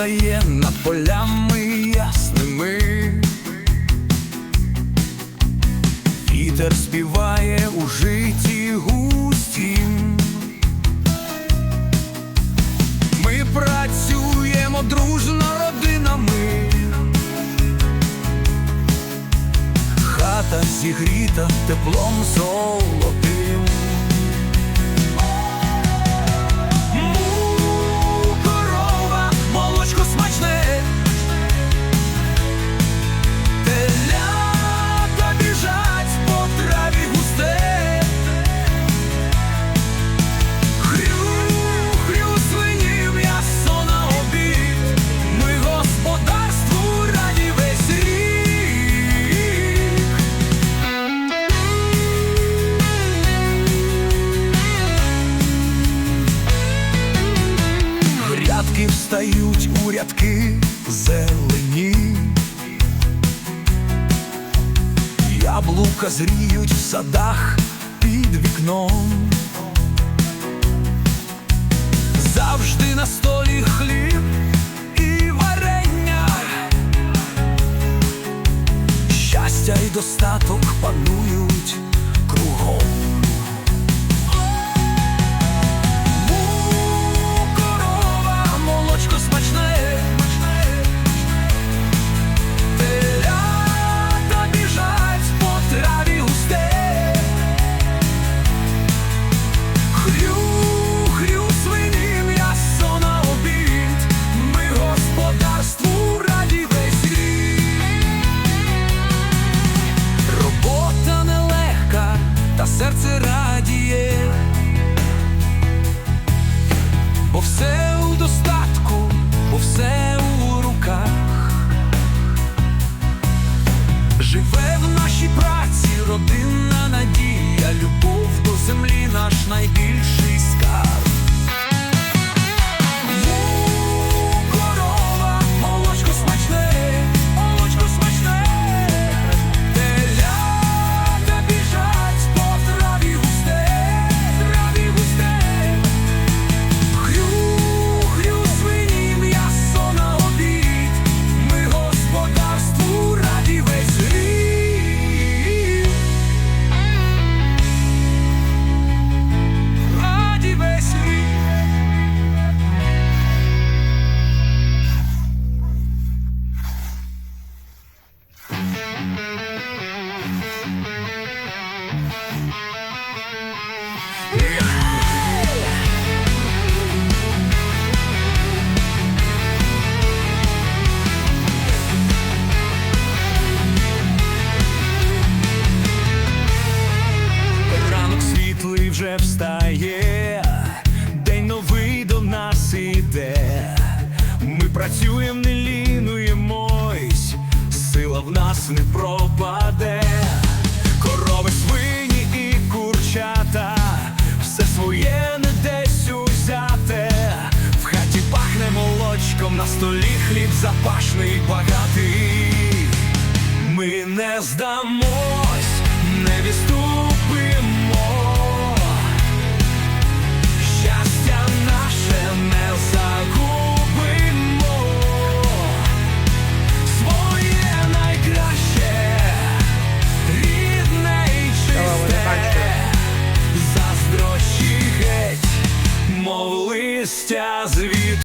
Встає над полями ясними. Вітер співає у житті густім. Ми працюємо дружно родинами. Хата зігріта теплом золотим. Встають у рядки зелені. Яблука зріють в садах під вікном. Завжди на столі хліб і варення. Щастя і достаток панують кругом. Встає, день новий до нас іде. Ми працюємо, не лінуємось, сила в нас не пропаде. Корови, свині і курчата, все своє не десь узяте. В хаті пахне молочком, на столі хліб запашний багатий. Ми не здамось, Листя звіт.